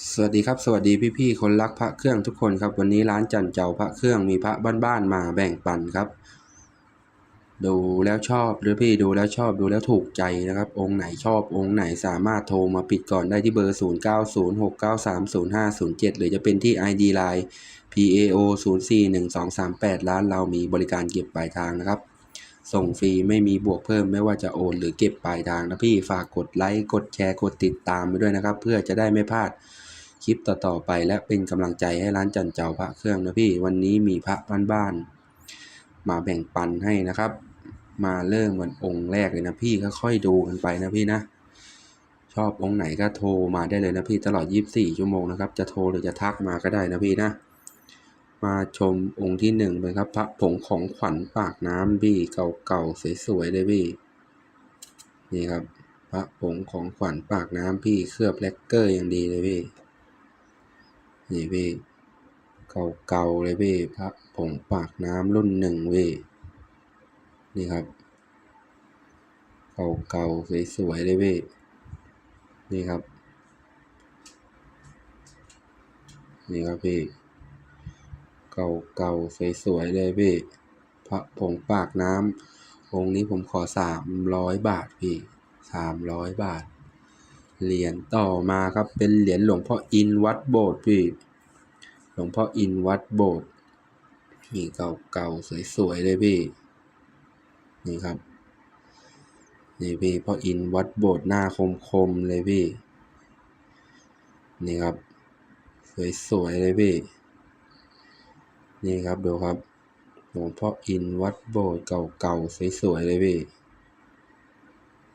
สวัสดีครับสวัสดีพี่ๆคนรักพระเครื่องทุกคนครับวันนี้ร้านจันเจ้าพระเครื่องมีพระบ้านๆมาแบ่งปันครับ ดูแล้วชอบหรือพี่ดูแล้วชอบดูแล้วถูกใจนะครับ องค์ไหนชอบองค์ไหนสามารถโทรมาปิดก่อนได้ที่เบอร์ 0906930507 หรือจะเป็นที่ ID Line PAO 041238 ร้านเรามีบริการเก็บปลายทางนะครับ ส่งฟรีไม่มีบวกเพิ่มไม่ว่าจะโอนหรือเก็บปลายทางนะพี่ฝากกดไลค์กดแชร์กดติดตามไปด้วยนะครับ เพื่อจะได้ไม่พลาด คลิปต่อๆไป และเป็นกำลังใจให้ร้านจันเจ้าพระเครื่องนะพี่ วันนี้มีพระบ้านๆมาแบ่งปันให้นะครับ มาเริ่มกันองค์แรกเลยนะพี่ค่อยๆดูกันไปนะพี่นะ ชอบองค์ไหนก็โทรมาได้เลยนะพี่ตลอด 24 ชั่วโมงนะครับ จะโทรหรือจะทักมาก็ได้นะพี่นะ มาชมองค์ที่หนึ่งเลยครับ พระผงของขวัญปากน้ำพี่เก่าๆสวยๆเลยพี่นี่ครับพระผงของขวัญปากน้ำพี่เคลือบแลกเกอร์อย่างดีเลยพี่ นี่พี่เก่าๆเลยพี่พระผงปากน้ำรุ่นหนึ่งพี่นี่ครับ เก่าๆสวยๆเลยพี่นี่ครับ นี่ครับพี่ เก่าๆสวยๆเลยพี่พระผงปากน้ำองค์นี้ผมขอสามร้อยบาทพี่สามร้อยบาท เหรียญต่อมาครับเป็นเหรียญหลวงพ่ออินวัดโบสถ์พี่หลวงพ่ออินวัดโบสถ์นี่เก่าๆสวยๆเลยพี่ นี่ครับนี่พี่พ่ออินวัดโบสถ์หน้าคมๆเลยพี่ นี่ครับ สวยๆเลยพี่ นี่ครับดูครับหลวงพ่ออินวัดโบสถ์เก่าๆสวยๆเลยพี่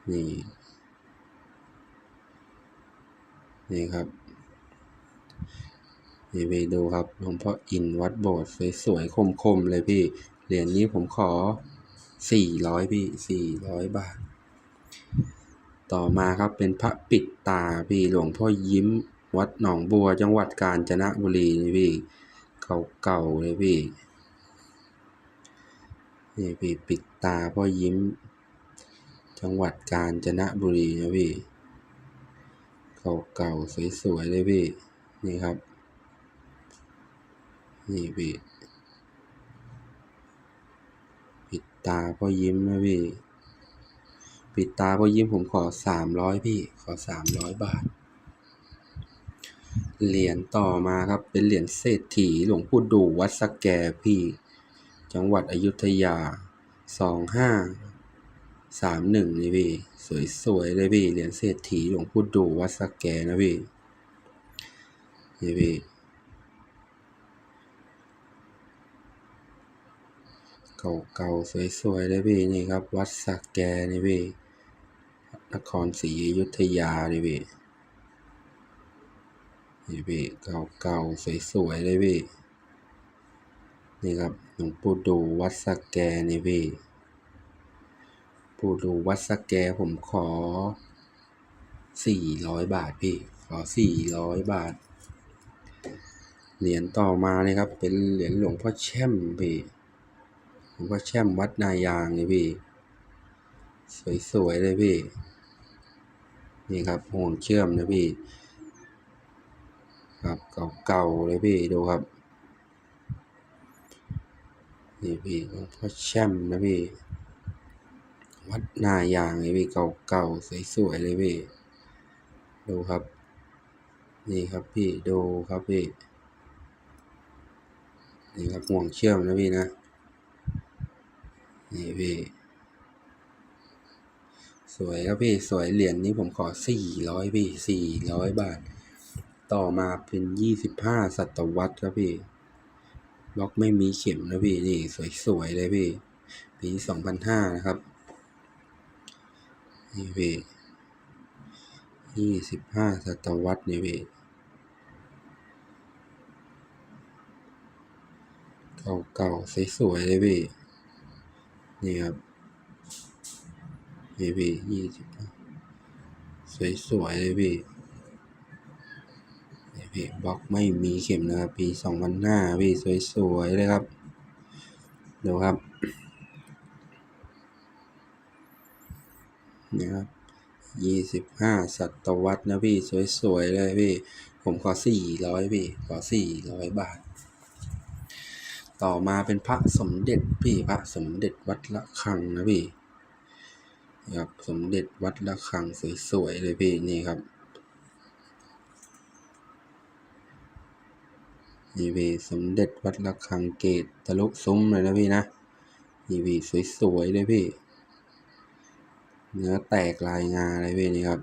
นี่ นี่ครับนี่ไปดูครับหลวงพ่ออินวัดโบสถ์สวยๆคมๆเลยพี่ เหรียญนี้ผมขอสี่ร้อยพี่สี่ร้อยบาท ต่อมาครับเป็นพระปิดตาพี่หลวงพ่อยิ้มวัดหนองบัวจังหวัดกาญจนบุรีนี่พี่เก่าๆเลยพี่นี่พี่ปิดตาพ่อยิ้ม จังหวัดกาญจนบุรีนะพี่ เก่าๆ สวยๆ เลยพี่ นี่ครับ นี่พี่ ปิดตาพ่อยิ้มนะพี่ ปิดตาพ่อยิ้มผมขอสามร้อยพี่ ขอสามร้อยบาท เหรียญต่อมาครับ เป็นเหรียญเศรษฐีหลวงปู่ดูวัดสแกพี่ จังหวัดอยุธยาสองห้า สามหนึ่งนี่พี่สวยๆเลยพี่เหรียญเศรษฐีหลวงปู่ดูวัดสแกนะพี่นี่พี่เก่าๆสวยๆเลยพี่นี่ครับ วัดสักแกนี่พี่นครศรีอยุธยานี่พี่นี่พี่เก่าๆสวยๆเลยพี่นี่ครับหลวงปู่ดูวัดสักแกนี่พี่ ปู่ดูวัดสักแกผมขอสี่ร้อยบาทพี่ ขอสี่ร้อยบาท เหรียญต่อมานี่ครับ เป็นเหรียญหลวงพ่อแช่มพี่หลวงพ่อแช่มวัดนายางนี่พี่ สวยๆเลยพี่ นี่ครับห่วงเชื่อมนะพี่ ครับเก่าๆเลยพี่ดูครับ นี่พี่หลวงพ่อแช่มนะพี่ วัดหน้ายางนี่พี่เก่าๆสวยๆเลยพี่ดูครับ นี่ครับพี่ดูครับพี่นี่ครับห่วงเชื่อมนะพี่นะนี่พี่สวยครับพี่สวยเหรียญนี้ผมขอสี่ร้อยพี่สี่ร้อยบาท ต่อมาเป็นยี่สิบห้าศตวรรษครับพี่บล็อกไม่มีเข็มนะพี่นี่สวยๆเลยพี่ปีสองพันห้านะครับ นี่พี่ยี่สิบห้าศตวรรษนี่พี่เก่าๆสวยๆเลยพี่นี่ครับนี่พี่ยี่สิบสวยๆเลยพี่นี่พี่บล็อกไม่มีเข็มนะครับปีสองพันห้าพี่สวยๆเลยครับ ดูครับ นี่ครับยี่สิบห้าศตวรรษนะพี่ สวย ๆ เลยพี่ ผมขอสี่ร้อยพี่ ขอสี่ร้อยบาท ต่อมาเป็นพระสมเด็จพี่พระสมเด็จวัดละคังนะพี่ครับสมเด็จวัดละคังสวย ๆ เลยพี่ นี่ครับ นี่พี่สมเด็จวัดละคังเกตทะลุซุ้มเลยนะพี่นะนี่พี่สวย ๆ เลยพี่ เนื้อแตกลายงาเลยพี่นี่ครับ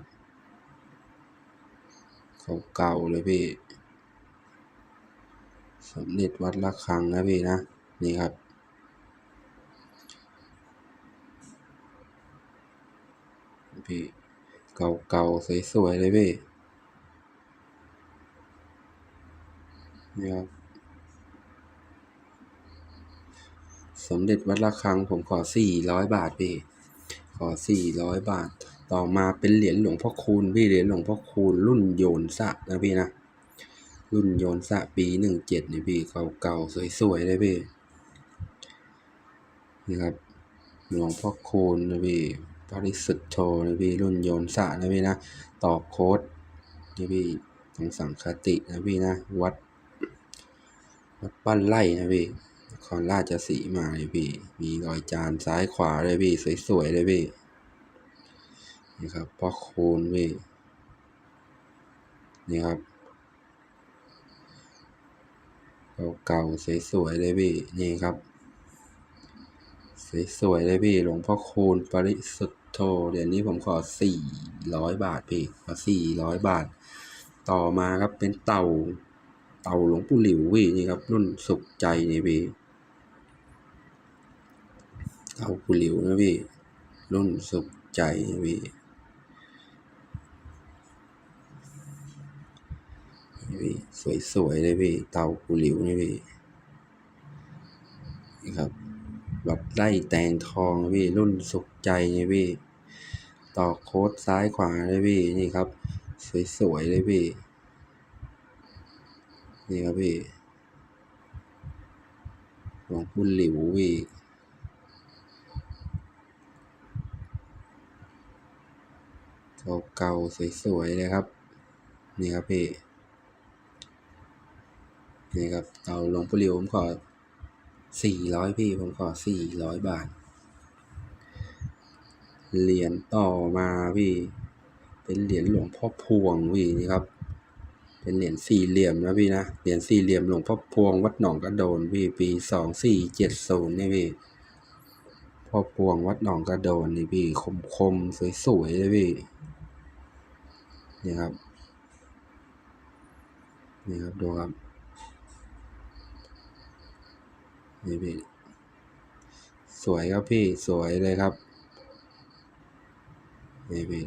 เก่าๆเลยพี่สมเด็จวัดละคังนะพี่นะ นี่ครับ พี่ เก่าๆสวยๆเลยพี่ นี่ครับสมเด็จวัดระฆังผมขอสี่ร้อยบาทพี่ ขอสี่ร้อยบาท ต่อมาเป็นเหรียญหลวงพ่อคูณพี่เหรียญหลวงพ่อคูณรุ่นโยนสะนะพี่นะรุ่นโยนสะปีหนึ่งเจ็ดนี่พี่เก่าๆสวยๆเลยพี่นี่ครับหลวงพ่อคูณนะพี่ปริสุทธโธนะพี่รุ่นโยนสะนะพี่นะต่อโค้ดนี่พี่ตรงสังคตินะพี่นะวัดวัดปั้นไร่นะพี่ นครราชสีมาเลยพี่ มีรอยจานซ้ายขวาเลยพี่ สวยๆเลยพี่ นี่ครับพ่อคูณพี่ นี่ครับ เก่าๆสวยๆเลยพี่ นี่ครับ สวยๆเลยพี่ หลวงพ่อคูณปริสุทธโธเดี๋ยวนี้ผมขอสี่ร้อยบาทพี่ขอสี่ร้อยบาท ต่อมาครับเป็นเต่า เต่าหลวงปู่หลิวพี่นี่ครับ รุ่นสุขใจนี่พี่ เต่าปูหลิวนะพี่ รุ่นสุขใจนี่พี่นี่พี่สวยๆเลยพี่ เตาปูหลิวนี่พี่นี่ครับวัดไร่แตงทองพี่รุ่นสุขใจนี่พี่ต่อโค้ดซ้ายขวาเลยพี่นี่ครับ สวยๆเลยพี่นี่ครับพี่หลวงปู่หลิวพี่ เก่าๆ สวยๆเลยครับ นี่ครับพี่ นี่ครับเตาหลวงปู่หลิวผมขอสี่ร้อยพี่ ผมขอสี่ร้อยบาท เหรียญต่อมาพี่ เป็นเหรียญหลวงพ่อพวงพี่นี่ครับ เป็นเหรียญสี่เหลี่ยมนะพี่นะ เหรียญสี่เหลี่ยมหลวงพ่อพวงวัดหนองกระโดนพี่ ปีสองสี่เจ็ดศูนย์นี่พี่พ่อพวงวัดหนองกระโดนนี่พี่ คมคมๆสวยๆเลยพี่ นี่ครับ นี่ครับดูครับ นี่พี่ สวยครับพี่สวยเลยครับ นี่พี่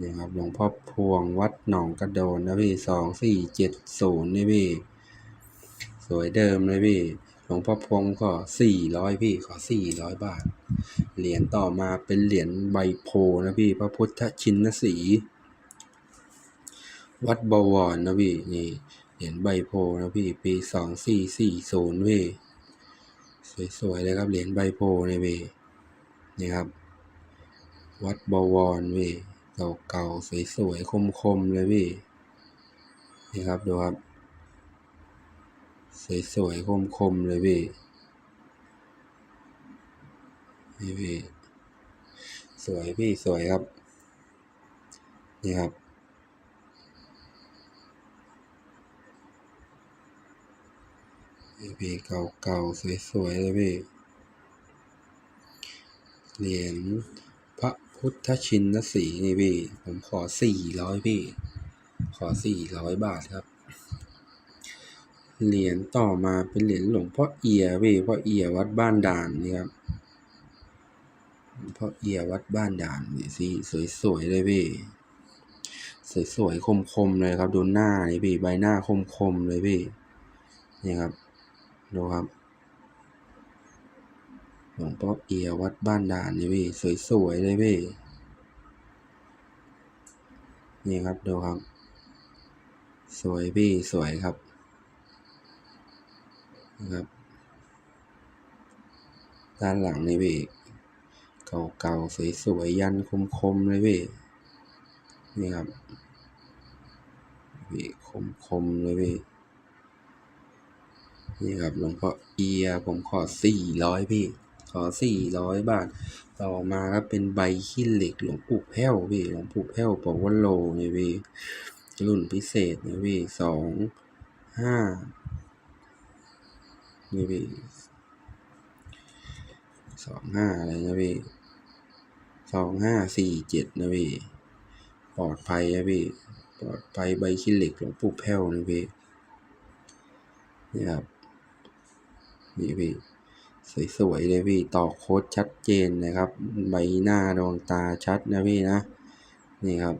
นี่ครับหลวงพ่อพวงวัดหนองกระโดนนะพี่สองสี่เจ็ดศูนย์นี่พี่ สวยเดิมเลยพี่ หลวงพ่อพงก็สี่ร้อยพี่ขอสี่ร้อยบาท เหรียญต่อมาเป็นเหรียญใบโพนะพี่ พระพุทธชินสี วัดบวรนะพี่นี่เหรียญใบโพนะพี่ ปีสองสี่สี่ศูนย์พี่สวยๆเลยครับเหรียญใบโพนี่พี่นี่ครับ วัดบวรพี่เก่าๆสวยๆคมๆเลยพี่นี่ครับดูครับ สวยๆ คมๆ เลยพี่นี่พี่สวยพี่สวยครับ นี่ครับ นี่พี่เก่าๆ สวยๆ เลยพี่ เหรียญพระพุทธชินสีนี่พี่ ผมขอสี่ร้อยพี่ ขอสี่ร้อยบาทครับ เหรียญต่อมาเป็นเหรียญหลวงพ่อเอียพี่พ่อเอียวัดบ้านด่านนี่ครับหลวงพ่อเอียวัดบ้านด่านนี่สิสวยๆเลยพี่สวยๆคมๆเลยครับดูหน้านี่พี่ใบหน้าคมๆเลยพี่นี่ครับดูครับหลวงพ่อเอียวัดบ้านด่านนี่พี่สวยๆเลยพี่นี่ครับดูครับ สวยพี่สวยครับ นะครับด้านหลังนี่พี่เก่าๆสวยๆยันคมๆเลยพี่นี่ครับพี่คมคมๆเลยพี่นี่ครับหลวงพ่อเอียผมขอสี่ร้อยพี่ ขอสี่ร้อยบาท ต่อมาครับเป็นใบขี้เหล็กหลวงปู่แพ้วพี่หลวงปู่แพ้วบอกว่าโลนี่พี่รุ่นพิเศษนะพี่สองห้า นี่พี่สองห้าอะไรนะพี่สองห้าสี่เจ็ดนะพี่ปลอดภัยนะพี่ปลอดภัยใบขี้เหล็กหลวงปู่แพ้วนะพี่นี่ครับนี่พี่สวยๆเลยพี่ต่อโค้ดชัดเจนนะครับ ใบหน้าดวงตาชัดนะพี่นะนี่ครับ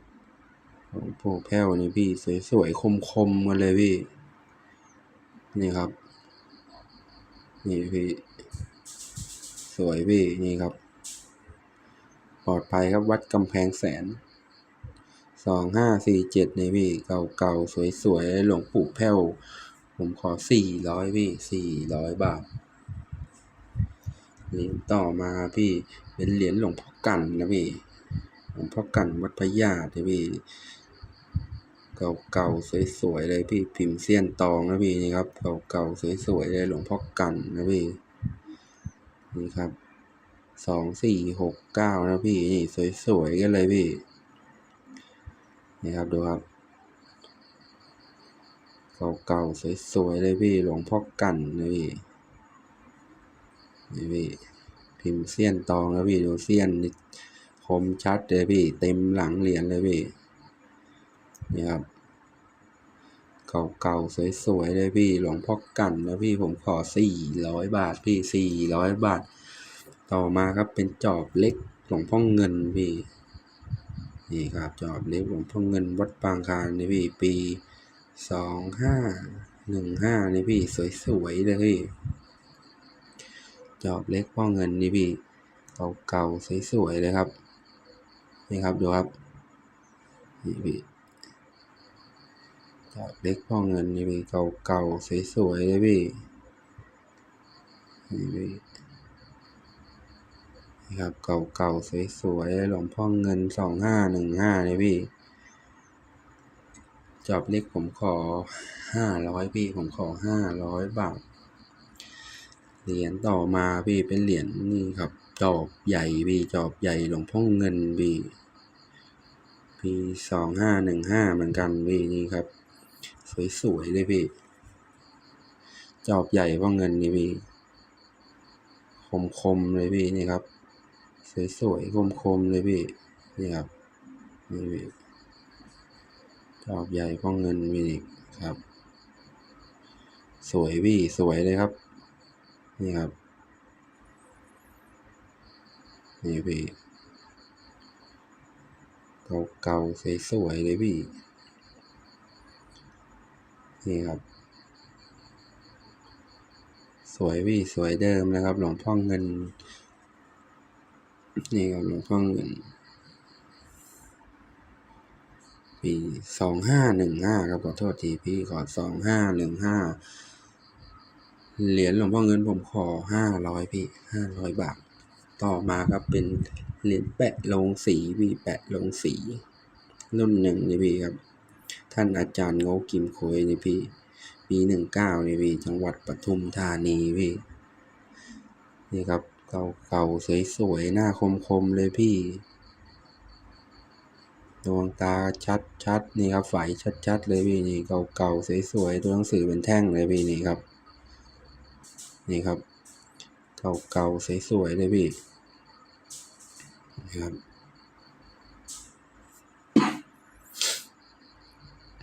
หลวงปู่แพ้วนี่พี่สวยๆคมๆกันเลยพี่นี่ครับ นี่พี่สวยพี่นี่ครับ ปลอดภัยครับวัดกำแพงแสนสองห้าสี่เจ็ดนี่พี่เก่าๆสวยๆหลวงปู่แพ้ว ผมขอสี่ร้อยพี่สี่ร้อยบาทเหรียญต่อมาพี่เป็นเหรียญหลวงพ่อกันนะพี่หลวงพ่อกันวัดพญาตินะพี่ เก่าๆสวยๆเลยพี่พิมพ์เสี้ยนตองนะพี่นี่ครับเก่าๆสวยๆเลยหลวงพ่อกันนะพี่นี่ครับสองสี่หกเก้านะพี่นี่สวยๆกันเลยพี่นี่ครับดูครับเก่าๆสวยๆเลยพี่หลวงพ่อกันนะพี่นี่พี่พิมพ์เสี้ยนตองแล้วพี่ดูเสี้ยนนี่คมชัดเลยพี่เต็มหลังเหรียญเลยพี่ นี่ครับ เก่าๆ สวยๆ เลยพี่ หลวงพ่อกันแล้วพี่ผมขอสี่ร้อยบาทพี่สี่ร้อยบาท ต่อมาครับเป็นจอบเล็กหลวงพ่อเงินพี่ นี่ครับจอบเล็กหลวงพ่อเงินวัดปางคารนี่พี่ ปีสองห้าหนึ่งห้านี่พี่สวยๆเลยพี่จอบเล็กพ่อเงินนี่พี่เก่าๆสวยๆเลยครับ นี่ครับดูครับนี่พี่ จอบเล็กพ่อเงินนี่พี่เก่าๆสวยๆเลยพี่นี่พี่นี่ครับเก่าๆสวยๆหลวงพ่อเงินสองห้าหนึ่งห้านี่พี่จอบเล็กผมขอห้าร้อยพี่ผมขอห้าร้อยบาท เหรียญต่อมาพี่เป็นเหรียญนี่ครับ จอบใหญ่พี่จอบใหญ่หลวงพ่อเงินพี่ปีสองห้าหนึ่งห้าเหมือนกันพี่นี่ครับ สวยๆเลยพี่ จอบใหญ่พ่อเงินนี่พี่ คมๆเลยพี่นี่ครับ สวยๆคมๆเลยพี่ นี่ครับ นี่พี่ จอบใหญ่พ่อเงินพี่นี่ครับ สวยพี่สวยเลยครับ นี่ครับ นี่พี่เก่าๆสวยๆเลยพี่ นี่ครับ สวยพี่สวยเดิมนะครับ หลวงพ่อเงิน นี่ครับหลวงพ่อเงิน ปีสองห้าหนึ่งห้าครับขอโทษทีพี่ขอสองห้าหนึ่งห้าเหรียญหลวงพ่อเงินผมขอห้าร้อยพี่ห้าร้อยบาท ต่อมาครับเป็นเหรียญแปะลงสีพี่แปะลงสี รุ่นหนึ่งนี่พี่ครับ ท่านอาจารย์โงกิมโคยนี่พี่ปีหนึ่งเก้านี่พี่จังหวัดปทุมธานีพี่ นี่ครับเก่าเก่าสวยๆหน้าคมๆเลยพี่ดวงตาชัดชัดนี่ครับไฝชัดชัดเลยพี่นี่เก่าเก่าสวยๆตัวหนังสือเป็นแท่งเลยพี่นี่ครับ นี่ครับ เก่าเก่าสวยๆเลยพี่นี่ครับ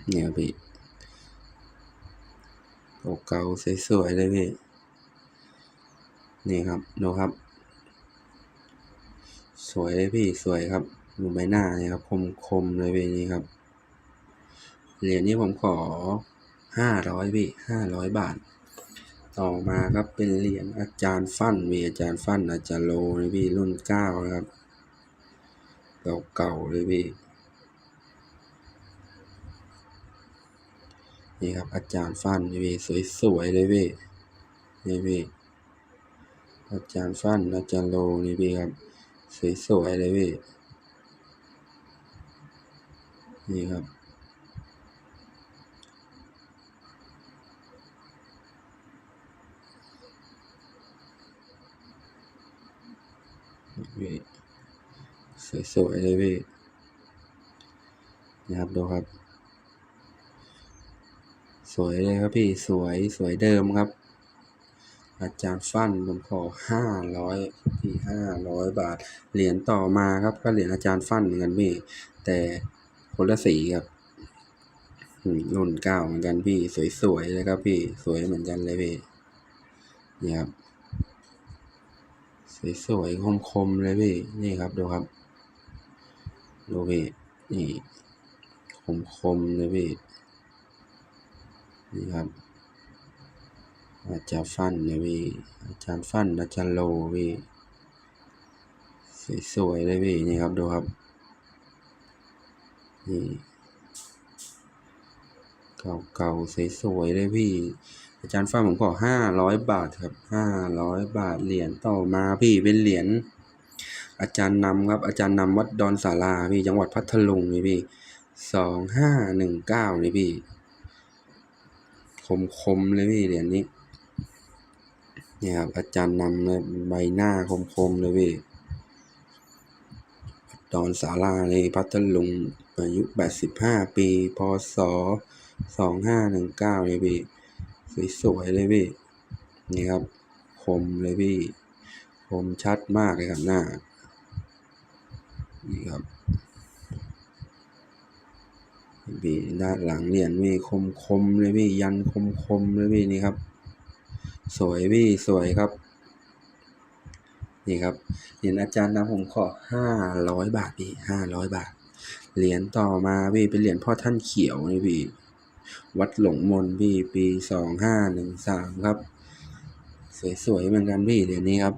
เนี่ยพี่เก่าๆสวยๆเลยพี่ นี่ครับ ดูครับ สวยเลยพี่สวยครับดูใบหน้าเนี่ยครับ คมๆเลยพี่นี่ครับ เหรียญนี้ผมขอห้าร้อยพี่ห้าร้อยบาท ต่อมาครับเป็นเหรียญอาจารย์ฟั่นพี่อาจารย์ฟั่นอาจารย์โลนะพี่รุ่นเก้านะครับ เก่าๆเลยพี่ นี่ครับ อาจารย์ฟันนี่พี่สวยๆเลยพี่นี่พี่อาจารย์ฟันอาจารย์โลนี่พี่ครับ สวยๆเลยพี่นี่ครับพี่สวยๆเลยพี่นะครับดูครับ สวยเลยครับพี่สวยสวยเดิมครับ อาจารย์ฟันผมขอห้าร้อยพี่ห้าร้อยบาท เหรียญต่อมาครับก็เหรียญอาจารย์ฟันเหมือนกันพี่ แต่คนละสีครับรุ่นเก้าเหมือนกันพี่ สวยๆเลยครับพี่สวยเหมือนกันเลยพี่นี่ครับสวยๆคมๆเลยพี่นี่ครับดูครับดูพี่นี่คมๆเลยพี่ นี่ครับ อาจารย์ฟันเนี่ยพี่ อาจารย์ฟัน อาจารย์โลพี่ สวยๆเลยพี่ นี่ครับดูครับ นี่เก่าๆสวยๆเลยพี่ อาจารย์ฟ้าผมขอห้าร้อยบาทครับห้าร้อยบาทเหรียญต่อมาพี่เป็นเหรียญอาจารย์นำครับ อาจารย์นำวัดดอนสาราพี่จังหวัดพัทลุงนี่พี่สองห้าหนึ่งเก้านี่พี่ คมคมๆเลยพี่เหรียญนี้เนี่ยครับอาจารย์นำเลยใบหน้าคมคมๆเลยพี่ดอนสาราในพัทลุงอายุแปดสิบห้าปีพศสองห้าหนึ่งเก้านี่พี่สวยๆเลยพี่นี่ครับคมเลยพี่คมชัดมากเลยครับหน้านี่ครับ พี่ด้านหลังเหรียญพี่คมคมเลยพี่ยันคมคมเลยพี่นี่ครับ สวยพี่สวยครับ นี่ครับเหรียญอาจารย์นะผมขอห้าร้อยบาทพี่ห้าร้อยบาท เหรียญต่อมาพี่เป็นเหรียญพ่อท่านเขียวนี่พี่วัดหลงมนพี่ปีสองห้าหนึ่งสามครับ สวยๆเหมือนกันพี่เหรียญนี้ครับ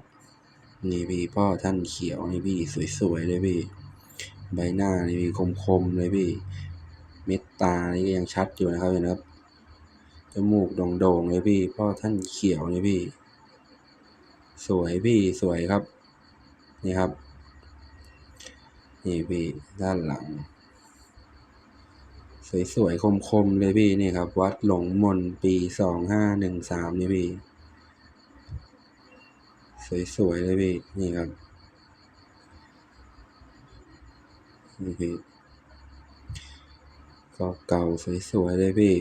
นี่พี่พ่อท่านเขียวนี่พี่สวยๆเลยพี่ ใบหน้านี่พี่คมๆเลยพี่ เม็ดตานี่ก็ยังชัดอยู่นะครับเห็นครับจมูกโด่งๆเลยพี่พ่อท่านเขียวนี่พี่ สวยพี่สวยครับ นี่ครับ นี่พี่ด้านหลัง สวยๆคมๆเลยพี่นี่ครับ วัดหลงมนปีสองห้าหนึ่งสามนี่พี่สวยๆเลยพี่นี่ครับนี่พี่ เก่าสวยๆ เลยพี่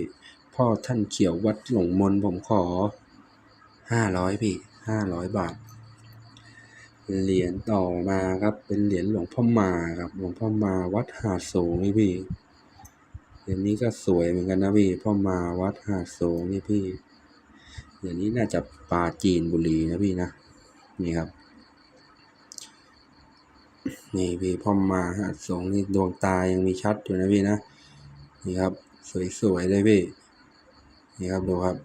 พ่อท่านเขียววัดหลงมนผมขอห้าร้อยพี่ห้าร้อยบาท เหรียญต่อมาครับ เป็นเหรียญหลวงพ่อมาครับ หลวงพ่อมาวัดหาดสูงนี่พี่เหรียญนี้ก็สวยเหมือนกันนะพี่ พ่อมาวัดหาดสูงนี่พี่เหรียญนี้น่าจะปลาจีนบุรีนะพี่นะ นี่ครับ นี่พี่พ่อมาหาดสูงนี่ดวงตายังมีชัดอยู่นะพี่นะ นี่ครับ สวยๆเลยพี่ นี่ครับดูครับ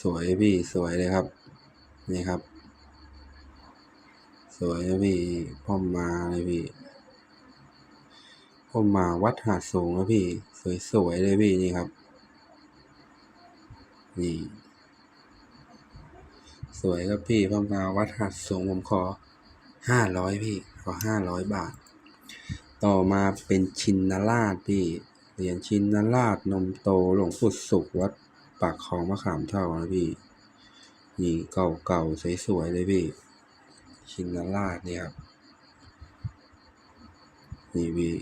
สวยพี่สวยเลยครับ นี่ครับ สวยนะพี่พ่อมาเลยพี่พ่อมาวัดหาดสูงนะพี่ สวยๆเลยพี่นี่ครับ นี่ สวยครับพี่พ่อมาวัดหาดสูงผมขอห้าร้อยพี่ขอห้าร้อยบาท ต่อมาเป็นชินนราชพี่เหรียญชินนราชนมโตหลวงปู่สุขวัดปากคลองมะขามเท่านะพี่นี่เก่าเก่าๆสวยๆเลยพี่ ชินนราชเนี่ยครับนี่พี่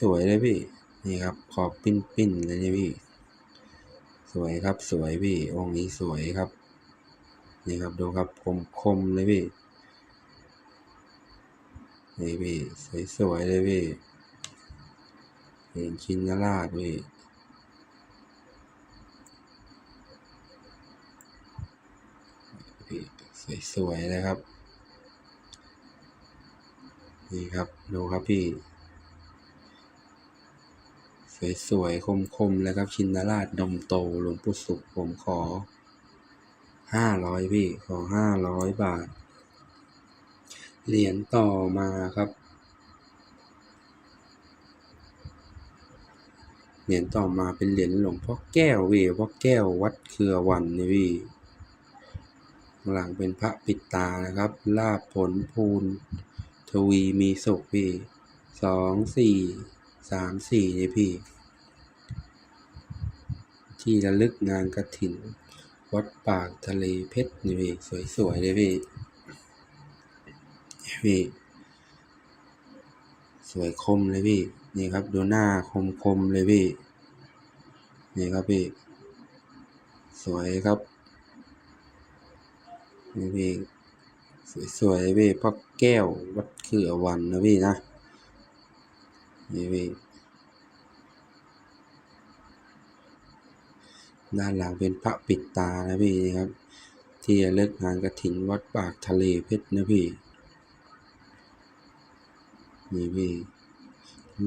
สวยๆเลยพี่ นี่ครับขอบปิ้นๆเลยนี่พี่ สวยครับสวยพี่องค์นี้สวยครับ นี่ครับดูครับคมคมๆเลยพี่ นี่พี่สวยๆเลยพี่เหรียญชินราชพี่พี่สวยๆเลยครับ นี่ครับ ดูครับพี่ สวยๆ คมๆเลยครับ ชินราชนมโตหลวงปู่สุขผมขอห้าร้อยพี่ ขอห้าร้อยบาท เหรียญต่อมาครับ เหรียญต่อมาเป็นเหรียญหลวงพ่อแก้วพี่พ่อแก้ววัดเครือวันนี่พี่หลังเป็นพระปิดตานะครับ ลาบผลภูลทวีมีสุขพี่สองสี่สามสี่นี่พี่ ที่ระลึกงานกระถินวัดปากทะเลเพชรนี่พี่ สวยๆเลยพี่ พี่ สวยคมเลยพี่ นี่ครับดูหน้าคมๆเลยพี่ นี่ครับพี่ สวยครับ นี่พี่ สวยๆเลยพี่พ่อแก้ววัดคืออวันนะพี่นะ นี่พี่ด้านหลังเป็นพระปิดตานะพี่นี่ครับ ที่ระลึกงานกระถินวัดปากทะเลเพชรนะพี่ นี่พี่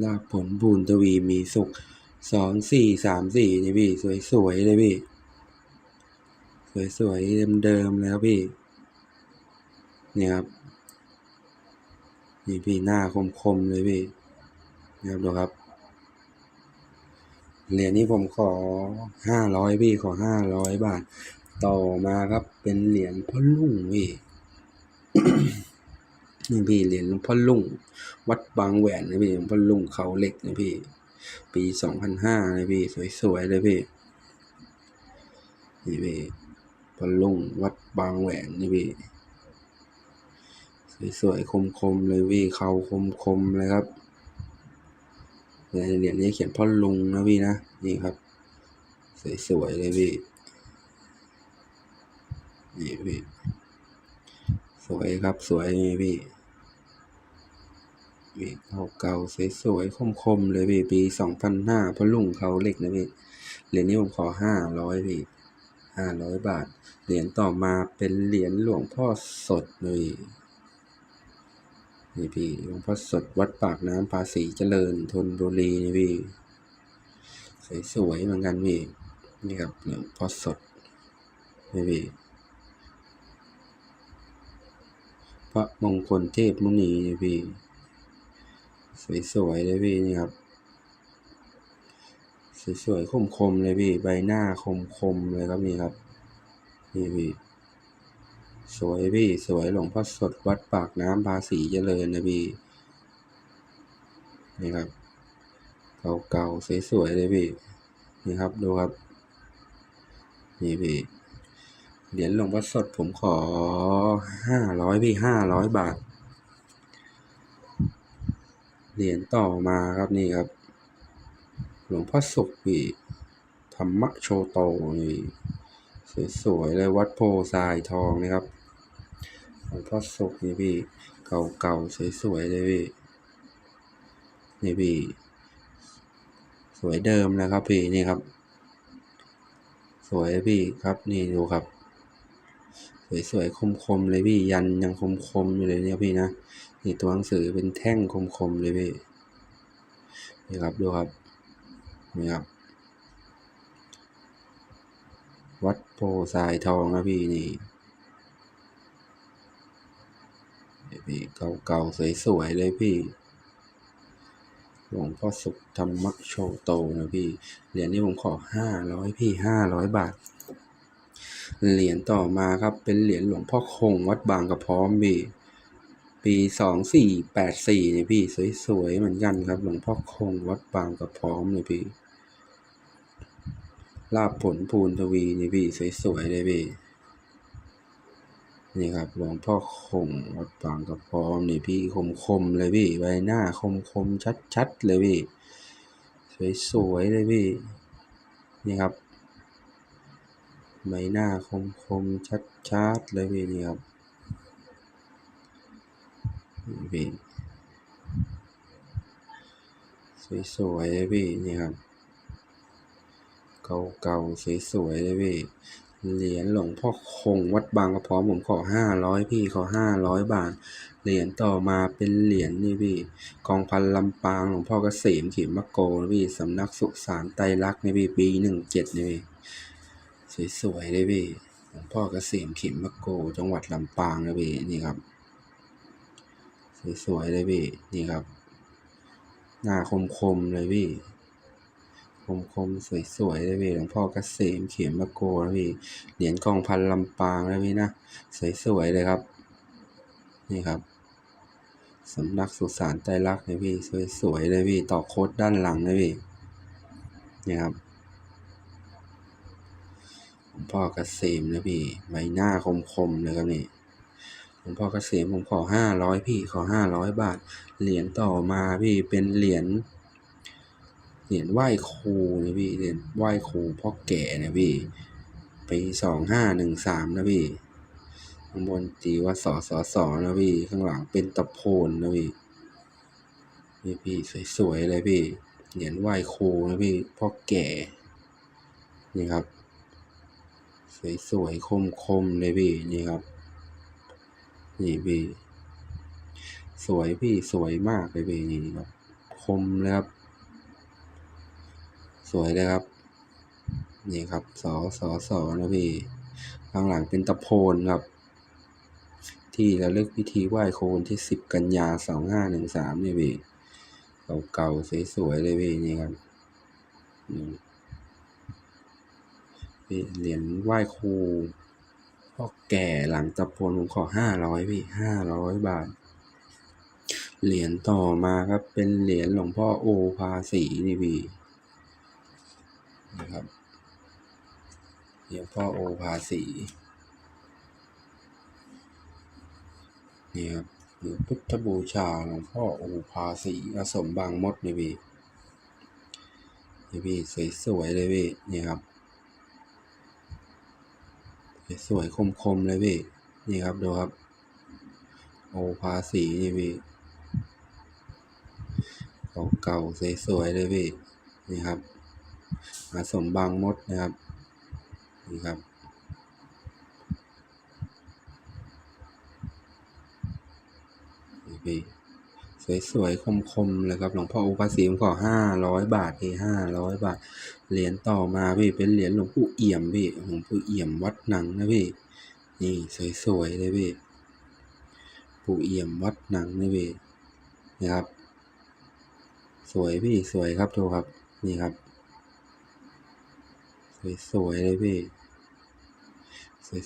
ลาผลบุญทวีมีสุขสองสี่สามสี่นี่พี่ สวยๆเลยพี่ สวยๆเดิมๆแล้วพี่นี่ครับนี่พี่หน้าคมๆเลยพี่นี่ครับดูครับเหรียญนี้ผมขอห้าร้อยพี่ขอห้าร้อยบาท ต่อมาครับเป็นเหรียญพ่อลุงพี่ นี่พี่เหรียญหลวงพ่อลุงวัดบางแหวนนะพี่หลวงพ่อลุงเขาเหล็กนะพี่ ปีสองพันห้าเลยพี่สวยๆเลยพี่นี่พี่พ่อลุงวัดบางแหวนนี่พี่สวยๆคมๆเลยพี่เขาคมๆเลยครับในเหรียญนี้เขียนพ่อลุงนะพี่นะนี่ครับ สวยๆเลยพี่นี่พี่สวยครับสวยนี่พี่ พี่เก่าๆสวยๆคมๆเลยพี่ปีสองพันห้าพ่อลุงเขาเหล็กนะพี่เหรียญนี้ผมขอห้าร้อยพี่ห้าร้อยบาท เหรียญต่อมาเป็นเหรียญหลวงพ่อสดเลยนี่พี่หลวงพ่อสดวัดปากน้ำภาษีเจริญธนบุรีนี่พี่สวยๆเหมือนกันพี่นี่ครับหลวงพ่อสดนี่พี่พระมงคลเทพมุนีนี่พี่ สวยๆเลยพี่นี่ครับ สวยๆคมๆเลยพี่ ใบหน้าคมๆเลยครับนี่ครับนี่พี่สวยพี่สวยหลวงพ่อสดวัดปากน้ำภาษีเจริญนะพี่นี่ครับ เก่าๆสวยๆเลยพี่นี่ครับดูครับนี่พี่เหรียญหลวงพ่อสดผมขอห้าร้อยพี่ห้าร้อยบาท เหรียญต่อมาครับนี่ครับ หลวงพ่อสุขพี่ธรรมโชโตนี่สวยๆเลยวัดโพทรายทองนี่ครับ หลวงพ่อสุขนี่พี่เก่าๆสวยๆเลยพี่นี่พี่สวยเดิมนะครับพี่นี่ครับ สวยพี่ครับนี่ดูครับ สวยๆคมๆเลยพี่ยันยังคมๆอยู่เลยเนี่ยพี่นะ นี่ตัวหนังสือเป็นแท่งคมๆเลยพี่นี่ครับดูครับนี่ครับ วัดโพทรายทองนะพี่นี่พี่เก่าๆสวยๆเลยพี่หลวงพ่อสุขธรรมโชโตนะพี่ เหรียญนี้ผมขอห้าร้อยพี่ห้าร้อยบาท เหรียญต่อมาครับเป็นเหรียญหลวงพ่อคงวัดบางกระพร้อมพี่ ปีสองสี่แปดสี่เนี่ยพี่สวยๆเหมือนกันครับ หลวงพ่อคงวัดบางกระพร้อมเลยพี่ลาบผลภูนทวีนี่พี่สวยๆเลยพี่นี่ครับหลวงพ่อคงวัดบางกระพร้อมนี่พี่คมๆเลยพี่ใบหน้าคมๆชัดๆเลยพี่สวยๆเลยพี่นี่ครับใบหน้าคมๆชัดๆเลยพี่นี่ครับ พี่สวยๆเลยพี่นี่ครับ เก่าๆสวยๆเลยพี่เหรียญหลวงพ่อคงวัดบางกระพร้อมผมขอห้าร้อยพี่ขอห้าร้อยบาท เหรียญต่อมาเป็นเหรียญนี่พี่กองพันลำปางหลวงพ่อเกษมขีมะโกนะพี่สำนักสุสานไตรลักษณ์นี่พี่ปีหนึ่งเจ็ดนี่พี่สวยๆเลยพี่หลวงพ่อเกษมขีมะโก จังหวัดลำปางนะพี่นี่ครับ สวยๆเลยพี่ นี่ครับ หน้าคมๆเลยพี่คมๆสวยๆเลยพี่หลวงพ่อกเกษมเขียมมะโกนะพี่เหรียญกองพันลำปางนะพี่นะสวยๆเลยครับ นี่ครับสำนักสุสานไตรลักเลยพี่สวยๆเลยพี่ต่อโคดด้านหลังเลยพี่นี่ครับหลวงพ่อกเกษมนะพี่ใบหน้าคมๆเลยครับนี่ ลวงพ่อเกษมผมขอห้าร้อยพี่ขอห้าร้อยบาท เหรียญต่อมาพี่เป็นเหรียญเหรียญไหว้ครูนะพี่เหรียญไหว้ครูพ่อแก่นะพี่ปีสองห้าหนึ่งสามนะพี่ข้างบนตีว่าสอสอสอนะพี่ข้างหลังเป็นตะโพนนะพี่นี่พี่สวยๆเลยพี่เหรียญไหว้ครูนะพี่พ่อแก่นี่ครับ สวยๆคมๆเลยพี่นี่ครับ นี่พี่ สวยพี่สวยมากเลยพี่นี่ครับ คมเลยครับ สวยเลยครับ นี่ครับสอสอสอนะพี่ข้างหลังเป็นตะโพนครับ ที่ระลึกพิธีไหว้โคนที่สิบกันยาสองห้าหนึ่งสามนี่พี่เก่าๆสวยๆเลยพี่นี่ครับพี่เหรียญไหว้ครู ก่หลังตะโพนผมขอห้าร้อยพี่ห้าร้อยบาท เหรียญต่อมาครับเป็นเหรียญหลวงพ่อโอภาสีนี่พี่นะครับเหรียญพ่อโอภาสีนี่ครับหรือพุทธบูชาหลวงพ่อโอภาสีอสมบางมดนี่พี่นี่พี่สวยๆเลยพี่นี่ครับ สวยๆคมๆเลยพี่ นี่ครับดูครับ โอภาสีนี่พี่ เก่าๆสวยๆเลยพี่ นี่ครับอาสมบางมดนะครับ นี่ครับนี่พี่ สวยๆคมๆเลยครับหลวงพ่ออุปสีผมขอห้าร้อยบาทพี่ห้าร้อยบาท เหรียญต่อมาพี่เป็นเหรียญหลวงปู่เอี่ยมพี่หลวงปู่เอี่ยมวัดหนังนะพี่นี่สวยๆเลยพี่ปู่เอี่ยมวัดหนังนะพี่นะครับ สวยพี่สวยครับดูครับนี่ครับ สวยๆเลยพี่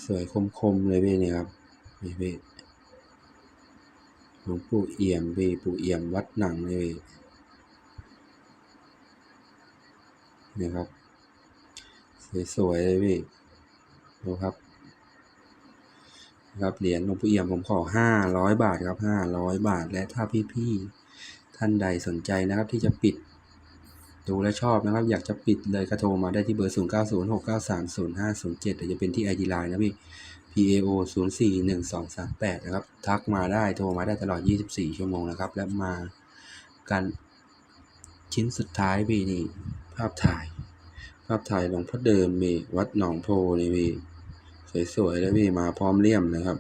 สวยๆคมๆเลยพี่นี่ครับนี่พี่ หลวงปู่เอี่ยมพี่ปู่เอี่ยมวัดหนังเลยนี่ครับ สวยๆเลยพี่ดูครับนะครับเหรียญหลวงปู่เอี่ยมผมขอห้าร้อยบาทครับห้าร้อยบาท และถ้าพี่ๆท่านใดสนใจนะครับ ที่จะปิดดูและชอบนะครับ อยากจะปิดเลยก็โทรมาได้ที่เบอร์ 0 9 0 6 9 3 0 5 0 7หรือจะเป็นที่ ID Line นะพี่ PAO 0 4 1 2 3 8 นะครับ ทักมาได้โทรมาได้ตลอด 24 ชั่วโมงนะครับ และมากันชิ้นสุดท้ายพี่นี่ภาพถ่าย ภาพถ่ายหลวงพ่อเดิมมีวัดหนองโพนี่พี่สวยๆแล้วพี่มาพร้อมเลี่ยมนะครับ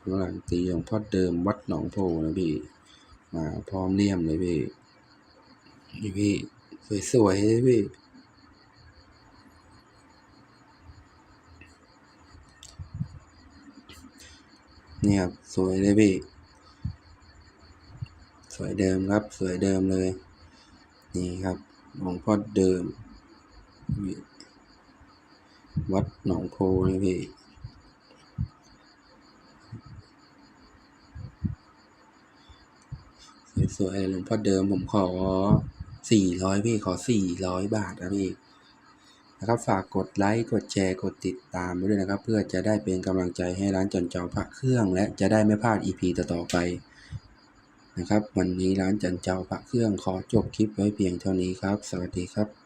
ข้างหลังตีหลวงพ่อเดิมวัดหนองโพนะพี่มาพร้อมเลี่ยมเลยพี่นี่พี่สวยๆเลยพี่ นี่ครับสวยเลยพี่ สวยเดิมครับ สวยเดิมเลย นี่ครับหลวงพ่อเดิม วัดหนองโพนี่พี่สวยๆหลวงพ่อเดิมผมขอสี่ร้อยพี่ขอสี่ร้อยบาทนะพี่ นะครับฝากกดไลค์กดแชร์กดติดตามไว้ด้วยนะครับ เพื่อจะได้เป็นกำลังใจให้ร้านจันเจ้าพระเครื่อง และจะได้ไม่พลาด EP ต่อๆไปนะครับ วันนี้ร้านจันเจ้าพระเครื่องขอจบคลิปไว้เพียงเท่านี้ครับ สวัสดีครับ